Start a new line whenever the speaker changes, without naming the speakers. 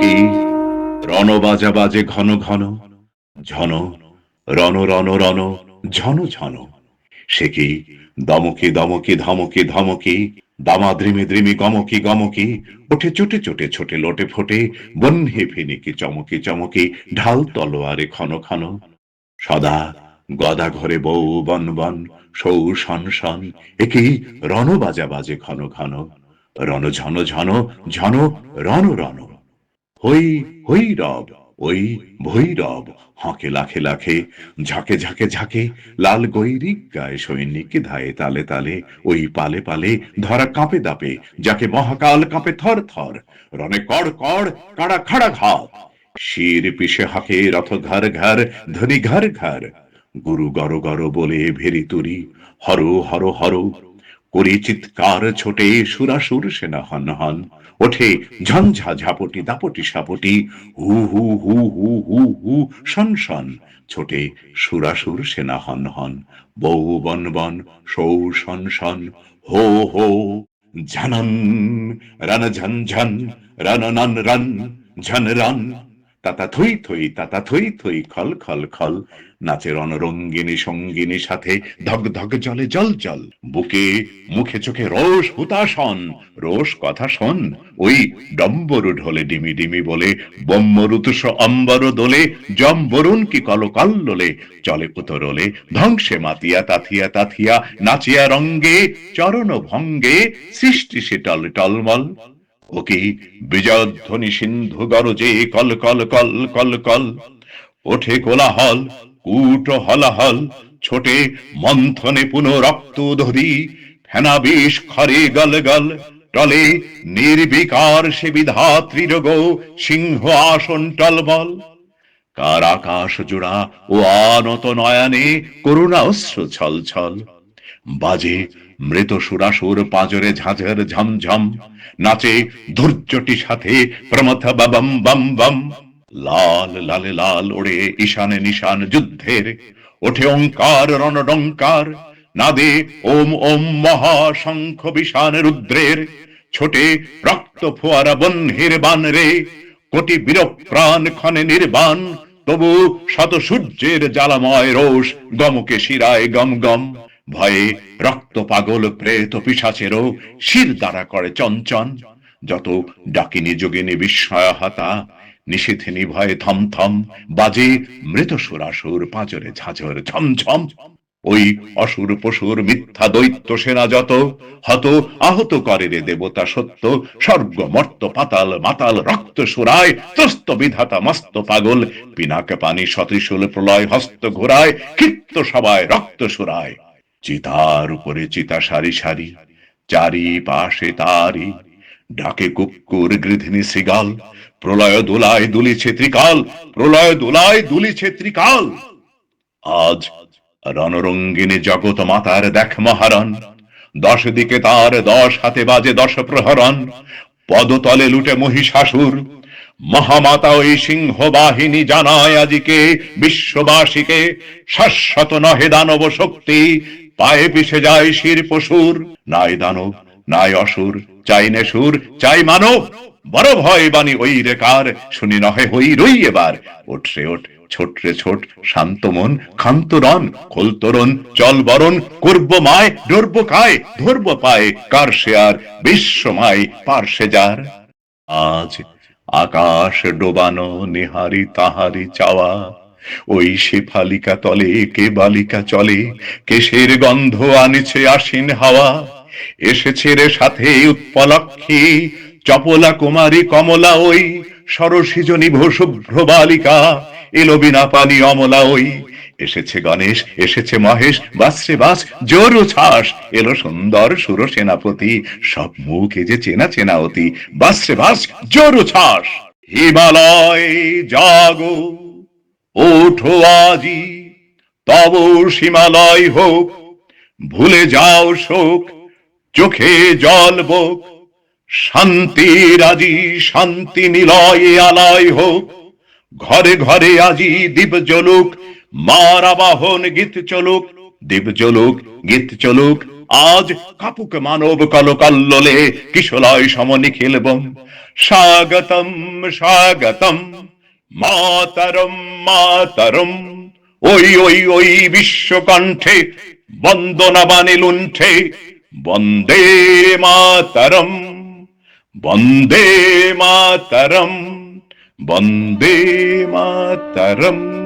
কি রণ বাজা ঘন ঘন, ঝন, রণ রণ রণ, ঝন ঝন। সে কি দমকে দমকে, ধমকে ধমকে দামা দ্রিমে দ্রিমে গমকে গমকে, ওঠে চোটে চোটে, ছোটে লোটে ফোটে, বন্হে ফেনিকে, চমকে চমকে, ঢাল তলোয়ারে ক্ষণ ক্ষণ। সদা গদা ঘরে বউ, বন বন, সৌ শন শন একে রণ বাজা বাজে ঘন ঘন, রণ, ঝন ঝন ঝন, রণ রণ। হই হই রব ওই ভৈরব, হাঁকে লাখে লাখে, ঝাঁকে ঝাঁকে ঝাঁকে, লাল গৈরিক গায়ে সৈনিক ধায়ে তালে তালে, ওই পালে পালে ধরা কাঁপে দাপে, যাকে মহাকাল কাঁপে থর থর, রণে কড় কড়, কাড়া খাড়া ঘাত শির পিছে হাঁকে রথ ঘর ঘর, ধনি ঘর ঘর, গুরু গর গর বলে ভেরি তুরি, হর হর হর করি চিৎকার ছোটে সুরাসুর সেনা হন হন। ওঠে ঝঞ্ঝা ঝাপটি, দাপটি সাপটি, হু হু হু হু হু হু, শন শন। ছোটে সুরাসুর সেনা হন হন। বৌ বন বন, সৌ, শন শন। হো হো, ঝানন, রান, ঝন ঝন, রান, নন, রন, ঝন, রন। তাতা থই থই, তাতা থই থই, খল খল খল। নাচে রণরঙ্গিনী সঙ্গিনী সাথে ধক ধক জলে জল জল। বুকে, মুখে, চোখে রোষ হুতাশন, রোষ কথা শোন। ওই ডম্বরু ঢোলে ডিমি ডিমি বলে বম্মরুতুষ অম্বর দোলে জম বরুণ কি কল কল্লোলে চলে পুতরলে ধ্বংসে মাতিয়া তাথিয়া তাথিয়া, নাচিয়া রঙ্গে, চরণ ভঙ্গে, সৃষ্টি সে টল টলমল। ওকে বিজয়ধ্বনি সিন্ধু গরজে কল কল কল কল কল? ওঠে কোলাহল, কূট হলাহল, ছোটে মন্থনে পুনঃ রক্ত ধরি, ফেনা বিষ খরে গল গল। টলে নির্বিকার সে বিধাত্রীর গো সিংহ আসন টলবল। কার আকাশ জোড়া ও আনত নয়নে করুণা অশ্রু ছল ছল বাজে মৃত সুরাসুর পাঁজরে ঝাঁঝর ঝমঝম, নাচে ধৈর্যটি সাথে প্রমথ বাবম বম বম। লাল, লালে, লাল ওড়ে ঈশানে নিশান যুদ্ধের, ওঠে ওঙ্কার রণডঙ্কার, নাদে ওম ওম মহা শঙ্খ বিষান রুদ্রের, ছোটে রক্ত ফোয়ারা বহ্নির বান রে কোটি বীর প্রাণ ক্ষণে নির্বাণ, তবু শত সূর্যের জ্বালাময় রোষ গমকে শিরায় গম গম। ভয়ে রক্ত পাগল, প্রেত পিসাচেরও শির দ্বারা করে চঞ্চন। যত ডাকিনী যোগিনী বিস্ময় হাতা নিষেধিনী ভয়ে থম থম বাজে মৃত সুরাসুর পাঁজরে ঝাঁঝর ঝমঝম। ওই অসুর পশুর মিথ্যা দৈত্য সেনা যত, হত আহত করে রে দেবতা সত্য। স্বর্গ মর্ত পাতাল মাতাল রক্ত সুরায়, ত্রস্ত বিধাতা মস্ত পাগল। পিনাকে পানি সতীশুল প্রলয় হস্ত ঘোরায়, ক্ষিপ্ত সবায় রক্ত সুরায়। চিতার উপরে চিতা সারি সারি চারি পাশে তারি ডাকে কুকুর গৃধিনী শ্রীগাল, প্রলয় দোলায় দুলিছে ত্রিকাল, প্রলয় দোলায় দুলিছে ত্রিকাল। আজ রণরঙ্গিনী জগৎ মাতার দেখ মহারণ, দশ দিকে তার দশ হাতে বাজে দশ প্রহরণ, পদতলে লুটে মহিষাসুর, মহামাতা ওই সিংহ বাহিনী জানায় আজিকে, বিশ্ববাসীকে শাশ্বত নহে দানব শক্তি পায়ে পিছে যায় শির পশুর। নাই দানব, নাই অসুর, চাই নেশুর, চাই মানব। বড় ভয় বাণী ওই রেকার শুনি নহে হই রই এবার। ওঠরে ওঠ ছোটরে ছোট, শান্ত মন, ক্ষান্ত রন, খোল তরণ, চল বরণ, করব মায়, ডরব কায়, ধরব পায়, কার আর বিশ্বমায় পার্শ্বে যার। আজ আকাশ ডোবানো, নিহারি তাহারি চাওয়া ওই শেফালিকা তলে কে বালিকা চলে? কেশের গন্ধ আনিছে আসিন হাওয়া। এসেছে রে সাথে উৎপলক্ষী, চপলা কুমারী কমলা ওই। সরসিজনী শুভ্র বালিকা, এলো বিনা পানি অমলা ওই। এসেছে গণেশ, এসেছে মহেশ বাসরে বাস, জোর ছাস এলো সুন্দর সুর সেনাপতি, সব মুখে যে চেনা চেনা অতি। বাসরে বাস, জোর ছাস হিমালয় জাগো। ওঠো আজি, তব সীমালয় হোক, ভুলে যাও শোক, চোখে জল বোক শান্তি রাজি শান্তি নিলয়ে আলয় হোক, ঘরে ঘরে আজি দীপ জলুক মার আবাহন গীত চলুক দীপ জলুক গীত চলুক, আজ কাপুক মানব কল কল্লোলে কিশলয় সমনি খেলবম স্বাগতম স্বাগতম। মাতরম, মাতারম। ওই ওই ওই বিশ্বকণ্ঠে বন্দনা বানে লুণ্ঠে, বন্দে মাতারম বন্দে মাতারম, বন্দে মাতরম।